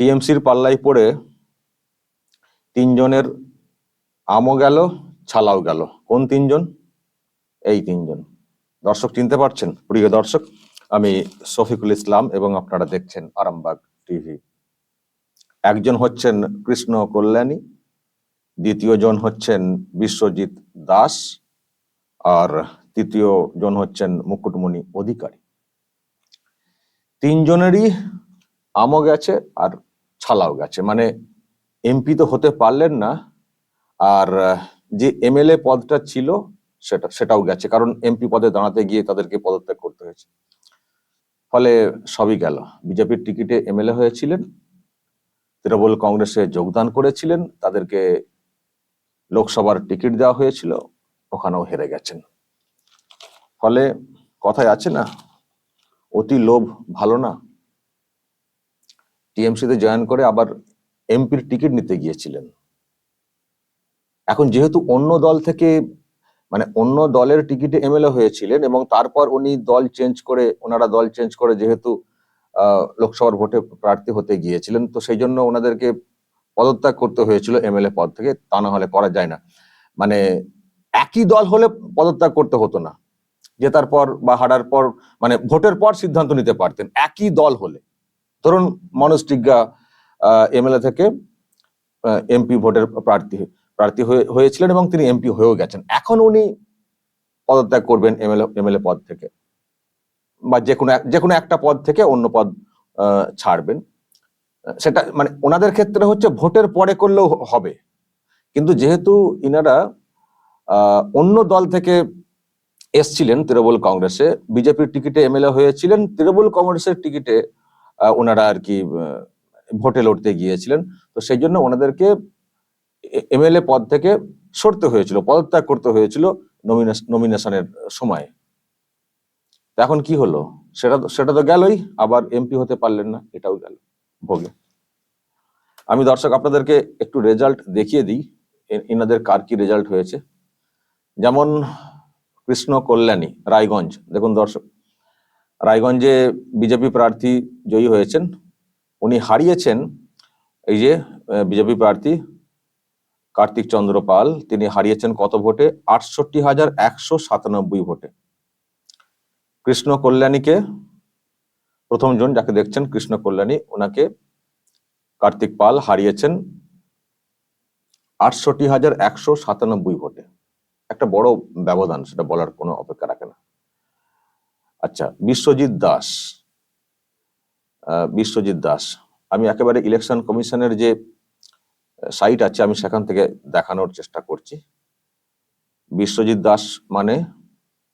টিএমসির পাল্লাই পড়ে তিনজনের আমও গেল, ছালাও গেল। কোন তিনজন? এই তিনজন। দর্শক চিনতে পারছেন? প্রিয় দর্শক, আমি শফিকুল ইসলাম এবং আপনারা দেখছেন আরামবাগ টিভি। একজন হচ্ছেন কৃষ্ণ কল্যাণী, দ্বিতীয় জন হচ্ছেন বিশ্বজিৎ দাস, আর তৃতীয় জন হচ্ছেন মুকুটমণি অধিকারী। তিনজনেরই আমও গেছে আর ছালাও গেছে। মানে এমপি তো হতে পারলেন না, আর যে এমএলএ পদটা ছিল সেটা, সেটাও গেছে, কারণ এমপি পদে দাঁড়াতে গিয়ে তাদেরকে পদত্যাগ করতে হয়েছে। ফলে সবই গেল। বিজেপির টিকিটে এমএলএ হয়েছিলেন, তৃণমূল কংগ্রেসে যোগদান করেছিলেন, তাদেরকে লোকসভার টিকিট দেওয়া হয়েছিল, ওখানেও হেরে গেছেন। ফলে কথায় আছে না, অতি লোভ ভালো না। টিএমসিতে জয়েন করে আবার এমপির টিকিট নিতে গিয়েছিলেন। এখন যেহেতু অন্য দল থেকে মানে অন্য দলের টিকিটে এমএলএ হয়েছিলেন এবং তারপর উনি দল চেঞ্জ করে, ওনারা দল চেঞ্জ করে যেহেতু লোকসভার ভোটে প্রার্থী হতে গিয়েছিলেন, তো সেই জন্য ওনাদেরকে পদত্যাগ করতে হয়েছিল এমএলএ পদ থেকে, তা না হলে করা যায় না। মানে একই দল হলে পদত্যাগ করতে হতো না। জেতার পর বা হারার পর মানে ভোটের পর সিদ্ধান্ত নিতে পারতেন, একই দল হলে। ধরুন মনোজ টিগ্গা এমএলএ থেকে এমপি ভোটের প্রার্থী প্রার্থী হয়ে- হয়েছিলেন এবং তিনি এমপি হয়েও গেছেন। এখন উনি পদত্যাগ করবেন এমএলএ এমএলএ পদ থেকে বা যে কোনো যে কোনো একটা পদ থেকে অন্য পদ ছাড়বেন। সেটা মানে ওনাদের ক্ষেত্রে হচ্ছে ভোটের পরে করলেও হবে। কিন্তু যেহেতু ইনারা অন্য দল থেকে এসছিলেন তৃণমূল কংগ্রেসে, বিজেপির টিকিটে এমএলএ হয়েছিলেন, তৃণমূল কংগ্রেসের টিকিটে ওনারা আর কি ভোটে লড়তে গিয়েছিলেন। তো সেই জন্য ওনাদেরকে এমএলএ পদ থেকে সরতে হয়েছিল, পদত্যাগ করতে হয়েছিল নমিনেশনের সময়। এখন কি হলো? সেটা তো- সেটা তো গেলই, আবার এমপি হতে পারলেন না, এটাও গেল, ভোগে। আমি দর্শক, আপনাদেরকে একটু রেজাল্ট দেখিয়ে দিই এনাদের কার কি রেজাল্ট হয়েছে। যেমন কৃষ্ণ কল্যাণী রায়গঞ্জ। দেখুন দর্শক রায়গঞ্জে বিজেপি প্রার্থী জয়ী হয়েছেন। উনি হারিয়েছেন এই যে বিজেপি প্রার্থী কার্তিক চন্দ্র পাল, তিনি হারিয়েছেন কত ভোটে? আটষট্টি হাজার একশো সাতানব্বই ভোটে। কৃষ্ণ কল্যাণীকে, প্রথম জন যাকে দেখছেন, কৃষ্ণ কল্যাণী ওনাকে কার্তিক পাল হারিয়েছেন আটষট্টি হাজার একশো সাতানব্বই ভোটে। একটা বড় ব্যবধান, সেটা বলার কোনো অপেক্ষা রাখে না। আচ্ছা বিশ্বজিৎ দাস। বিশ্বজিৎ দাস। আমি একেবারে ইলেকশন কমিশনের যে সাইট আছে, আমি সেখান থেকে দেখানোর চেষ্টা করছি। বিশ্বজিৎ দাস মানে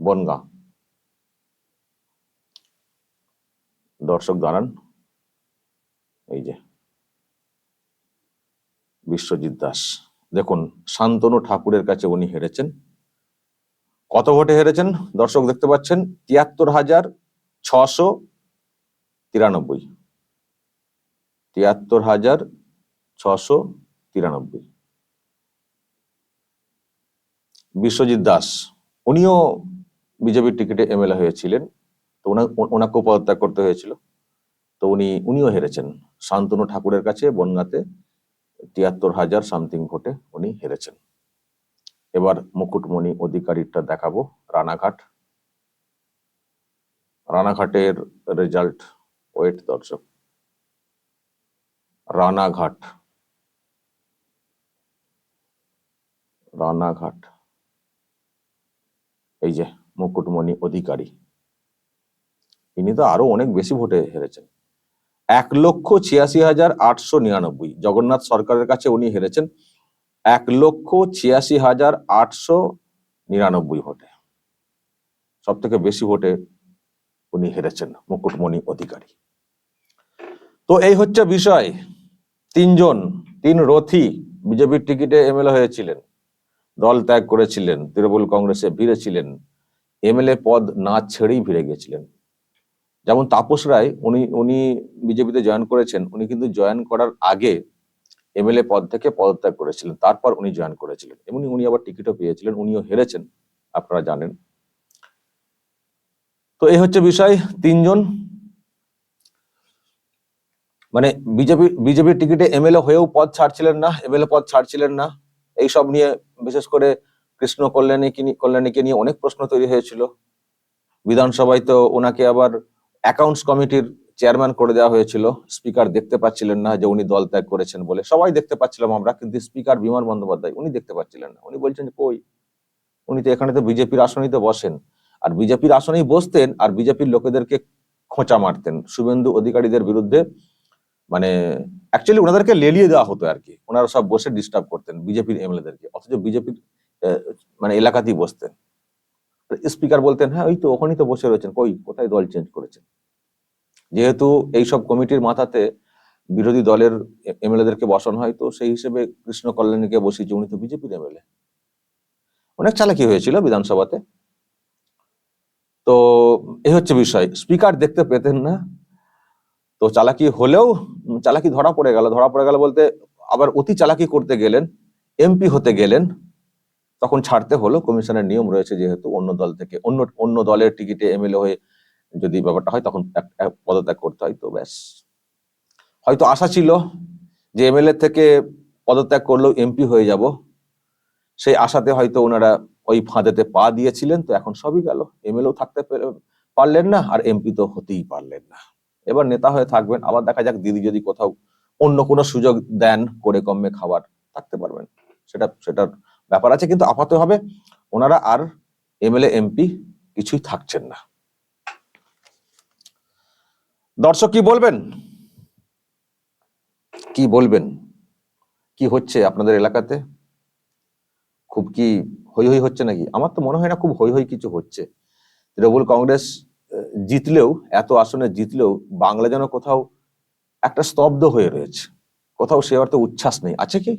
বনগাঁ। দর্শক দাঁড়ান। এই যে। বিশ্বজিৎ দাস। দেখুন, শান্তনু ঠাকুরের কাছে উনি হেরেছেন। কত ভোটে হেরেছেন? দর্শক দেখতে পাচ্ছেন, তিয়াত্তর হাজার ছশো তিরানব্বই। তিয়াত্তর হাজার ছশো তিরানব্বই। বিশ্বজিৎ দাস, উনিও বিজেপির টিকিটে এমএলএ হয়েছিলেন। তো ওনাকেও পদত্যাগ করতে হয়েছিল। তো উনি, উনিও হেরেছেন। শান্তনু ঠাকুরের কাছে, বনগাঁতে তিয়াত্তর হাজার সামথিং ভোটে উনি হেরেছেন। এবার মুকুটমণি অধিকারীটা দেখাবো, রানাঘাট। রানাঘাটের রেজাল্ট ওয়েট দর্শক। রানাঘাট। রানাঘাট। এই যে মুকুটমণি অধিকারী। ইনি তো আরও অনেক বেশি ভোটে হেরেছেন। এক লক্ষ ছিয়াশি হাজার আটশো নিরানব্বই। জগন্নাথ সরকারের কাছে উনি হেরেছেন। এক লক্ষ ছিয়াশি হাজার আটশো নিরানব্বই ভোটে। সব থেকে বেশি ভোটে উনি হেরেছেন মুকুটমণি অধিকারী। তো এই হচ্ছে বিষয়। তিনজন, তিন রথী বিজেপির টিকিটে এমএলএ হয়েছিলেন, দল ত্যাগ করেছিলেন, তৃণমূল কংগ্রেসে ভিড়েছিলেন এমএলএ পদ না ছেড়েই ভিড়ে গিয়েছিলেন। যেমন তাপস রায়, উনি উনি বিজেপিতে জয়েন করেছেন, উনি কিন্তু জয়েন করার আগে এমএলএ পদ থেকে পদত্যাগ করেছিলেন, তারপর উনি জয়েন করেছিলেন। এমনি উনি আবার টিকিটও পেয়েছিলেন, উনিও হেরেছেন, আপনারা জানেন। তো এই হচ্ছে বিষয়, তিনজন। মানে বিজেপি বিজেপির টিকিটে এমএলএ হয়েও পদ ছাড়ছিলেন না এমএলএ পদ ছাড়ছিলেন না। এইসব নিয়ে বিশেষ করে কৃষ্ণ কল্যাণীকে কল্যাণীকে নিয়ে অনেক প্রশ্ন তৈরি হয়েছিল। বিধানসভায় তো ওনাকে আবার অ্যাকাউন্টস কমিটির চেয়ারম্যান করে দেওয়া হয়েছিল স্পিকার দেখতে পাচ্ছিলেন না যে উনি দল ত্যাগ করেছেন বলে। সবাই দেখতে পাচ্ছিলাম আমরা, কিন্তু স্পিকার বিমান বন্দ্যোপাধ্যায়, উনি দেখতে পাচ্ছিলেন না। উনি বলছেন কই? উনি তো এখানে তো বিজেপির আসনেই বসেন। আর বিজেপির আসনেই বসতেন, আর বিজেপির লোকেদেরকে খোঁচা মারতেন। শুভেন্দু অধিকারীদের বিরুদ্ধে মানে অ্যাকচুয়ালি ওনাদেরকে লেলিয়ে দেওয়া হতো আর কি। ওনারা সব বসে ডিস্টার্ব করতেন বিজেপির এমএলএদেরকে। অথচ বিজেপির মানে এলাকাতেই বসতেন। স্পিকার বলতেন হ্যাঁ ওই তো ওখানেই তো বসে রয়েছেন। কই? কোথায় দল চেঞ্জ করেছেন? যেহেতু এইসব কমিটির মাথাতে বিরোধী দলের এমএলএদেরকে বসানো হয়, তো সেই হিসেবে কৃষ্ণ কল্যাণীকে বসিয়েছে উনি তো বিজেপির এমএলএ। অনেক চালাকি হয়েছিল বিধানসভাতে। তো এই হচ্ছে বিষয়। স্পিকার দেখতে পেতেন না, তো চালাকি হলেও, চালাকি ধরা পড়ে গেল। ধরা পড়ে গেল বলতে আবার অতি চালাকি করতে গেলেন, এমপি হতে গেলেন, তখন ছাড়তে হলো। কমিশনের নিয়ম রয়েছে যেহেতু অন্য দল থেকে, অন্য অন্য দলের টিকিটে এমএলএ হয়ে যদি ব্যাপারটা হয়, তখন পদত্যাগ করতে হয়, তো ব্যাস। হয়তো আশা ছিল যে এমএলএ থেকে পদত্যাগ করলেও এমপি হয়ে যাব। সেই আশাতে হয়তো ওনারা ওই ফাঁদেতে পা দিয়েছিলেন, তো এখন সবই গেল। এমএলএও থাকতে পারলেন না, আর এমপি তো হতেই পারলেন না। এবার নেতা হয়ে থাকবেন, আবার দেখা যাক দিদি যদি কোথাও অন্য কোনো সুযোগ দেন করে কমে খাবার, থাকতে পারবেন। সেটা, সেটার ব্যাপার আছে, কিন্তু আপাতভাবে ওনারা আর এমএলএ, এমপি কিছুই থাকছেন না। দর্শক কি বলবেন? কি বলবেন? কি হচ্ছে আপনাদের এলাকাতে? খুব কি হই হই হচ্ছে নাকি? আমার তো মনে হয় না খুব হই হই কিছু হচ্ছে। তৃণমূল কংগ্রেস জিতলেও, এত আসনে জিতলেও বাংলা যেন কোথাও একটা স্তব্ধ হয়ে রয়েছে। কোথাও সে অর্থে উচ্ছ্বাস নেই। আছে কি?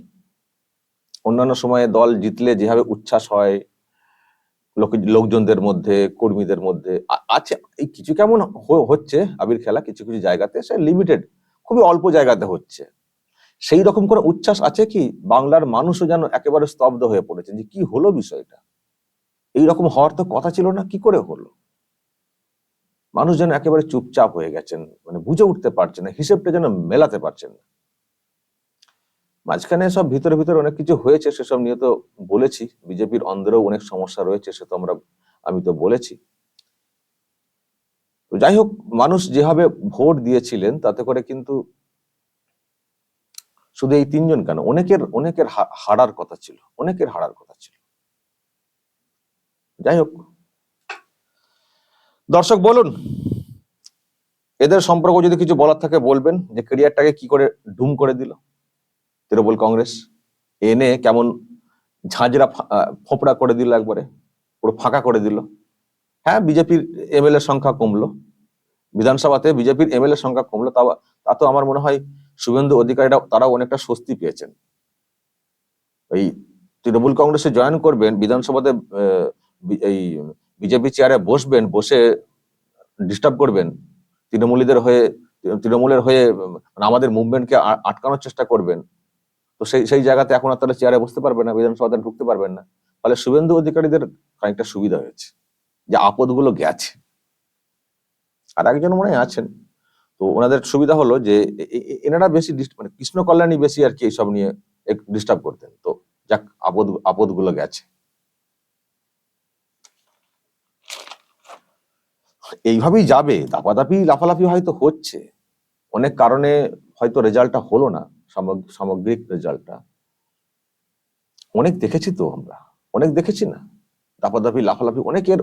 অন্যান্য সময়ে দল জিতলে যেভাবে উচ্ছ্বাস হয় লোকজনদের মধ্যে, কর্মীদের মধ্যে আছে। এই কিছু কেমন হচ্ছে আবির খেলা কিছু কিছু জায়গাতে, সে লিমিটেড খুবই অল্প জায়গাতে হচ্ছে। সেই রকম করে উচ্ছ্বাস আছে কি? বাংলার মানুষও যেন একেবারে স্তব্ধ হয়ে পড়েছে যে কি হলো বিষয়টা? এই রকম হওয়ার তো কথা ছিল না, কি করে হলো? মানুষ যেন একেবারে চুপচাপ হয়ে গেছেন মানে বুঝে উঠতে পারছেন না, হিসেবটা যেন মেলাতে পারছেন না। মাঝখানে সব ভিতরে ভিতরে অনেক কিছু হয়েছে, সেসব নিয়ে তো বলেছি। বিজেপির অন্দরেও অনেক সমস্যা রয়েছে, সে তো আমরা, আমি তো বলেছি। যাই হোক, মানুষ যেভাবে ভোট দিয়েছিলেন, তাতে করে কিন্তু শুধু এই তিনজন কেন, অনেকের অনেকের হারার কথা ছিল, অনেকের হারার কথা ছিল। যাই হোক। দর্শক, বলুন, এদের সম্পর্ক যদি কিছু বলার থাকে বলবেন যে কেরিয়ারটাকে কি করে ডুম করে দিল। তৃণমূল কংগ্রেস, এনে কেমন ঝাঁঝরা ফোপড়া করে দিল একবারে, পুরো ফাঁকা করে দিল। হ্যাঁ বিজেপির এমএলএ সংখ্যা কমলো। বিধানসভাতে বিজেপির এমএলএ সংখ্যা কমলো তা তা তো আমার মনে হয় শুভেন্দু অধিকারীরা তারাও অনেকটা স্বস্তি পেয়েছেন। এই তৃণমূল কংগ্রেসে জয়েন করবেন, বিধানসভাতে এই বিজেপি চেয়ারে বসবেন, বসে ডিস্টার্ব করবেন, তৃণমূলীদের হয়ে, তৃণমূলের হয়ে আমাদের মুভমেন্টকে আটকানোর চেষ্টা করবেন। তো সেই সেই জায়গাতে এখন আর তারা চেয়ারে বসতে পারবে না বিধানসভাতে ঢুকতে পারবেন না। ফলে শুভেন্দু অধিকারীদের খানিকটা সুবিধা হয়েছে, যে আপদগুলো গেছে। আর একজন মনে আছেন। তো ওনাদের সুবিধা হলো যে এনারা বেশি মানে কৃষ্ণ কল্যাণী বেশি আর কি এইসব নিয়ে ডিস্টার্ব করতেন। তো যাক, আপদ, আপদগুলো গেছে। এইভাবেই যাবে, দাপাদাপি লাফালাফি হয়তো হচ্ছে। অনেক কারণে হয়তো রেজাল্টটা হলো না। সামগ্রিক রেজাল্টটা। অনেক দেখেছি তো আমরা। অনেক দেখেছি না? দাপাদাপি, লাফালাফি অনেকের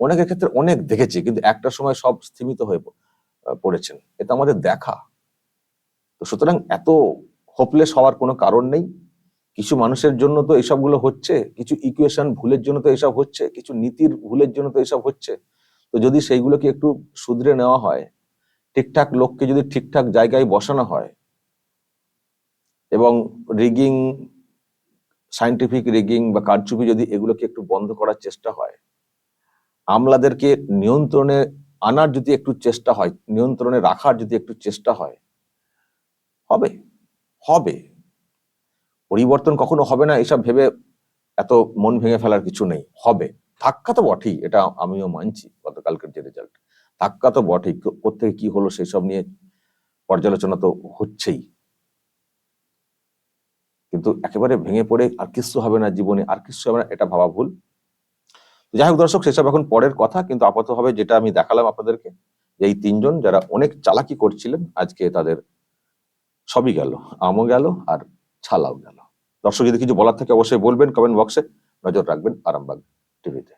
অনেকের ক্ষেত্রে অনেক দেখেছি, কিন্তু একটা সময় সব স্থিমিত হয়ে পড়েছেন। এটা আমাদের দেখা। তো সুতরাং এত হোপলেস হওয়ার কোনো কারণ নেই। কিছু মানুষের জন্য তো এসবগুলো হচ্ছে, কিছু ইকুয়েশন ভুলের জন্য তো এসব হচ্ছে, কিছু নীতির ভুলের জন্য তো এসব হচ্ছে। তো যদি সেইগুলোকে একটু শুধরে নেওয়া হয়, ঠিকঠাক লোককে যদি ঠিকঠাক জায়গায় বসানো হয় এবং রিগিং সাইন্টিফিক রিগিং বা কারচুপি যদি এগুলোকে একটু বন্ধ করার চেষ্টা হয়, আমলাদেরকে নিয়ন্ত্রণে আনার যদি একটু চেষ্টা হয়, নিয়ন্ত্রণে রাখার যদি একটু চেষ্টা হয়, হবে হবে। পরিবর্তন কখনো হবে না, এসব ভেবে এত মন ভেঙে ফেলার কিছু নেই, হবে। ধাক্কা তো বটেই, এটা আমিও মানছি গতকালকের যে রেজাল্ট ধাক্কা তো বটেই, কো- কোত্থেকে কি হলো সেসব নিয়ে পর্যালোচনা তো হচ্ছেই। কিন্তু একেবারে ভেঙে পড়ে আর কিছু হবে না জীবনে, আর কিছু হবে না, এটা ভাবা ভুল। যাই হোক দর্শক, সেসব এখন পরের কথা, কিন্তু আপাতভাবে যেটা আমি দেখালাম আপনাদেরকে এই তিনজন যারা অনেক চালাকি করছিলেন, আজকে তাদের সবই গেল, আমও গেল আর ছালাও গেল। দর্শক, যদি কিছু বলার থাকে অবশ্যই বলবেন কমেন্ট বক্সে, নজর রাখবেন আরামবাগ টিভিতে।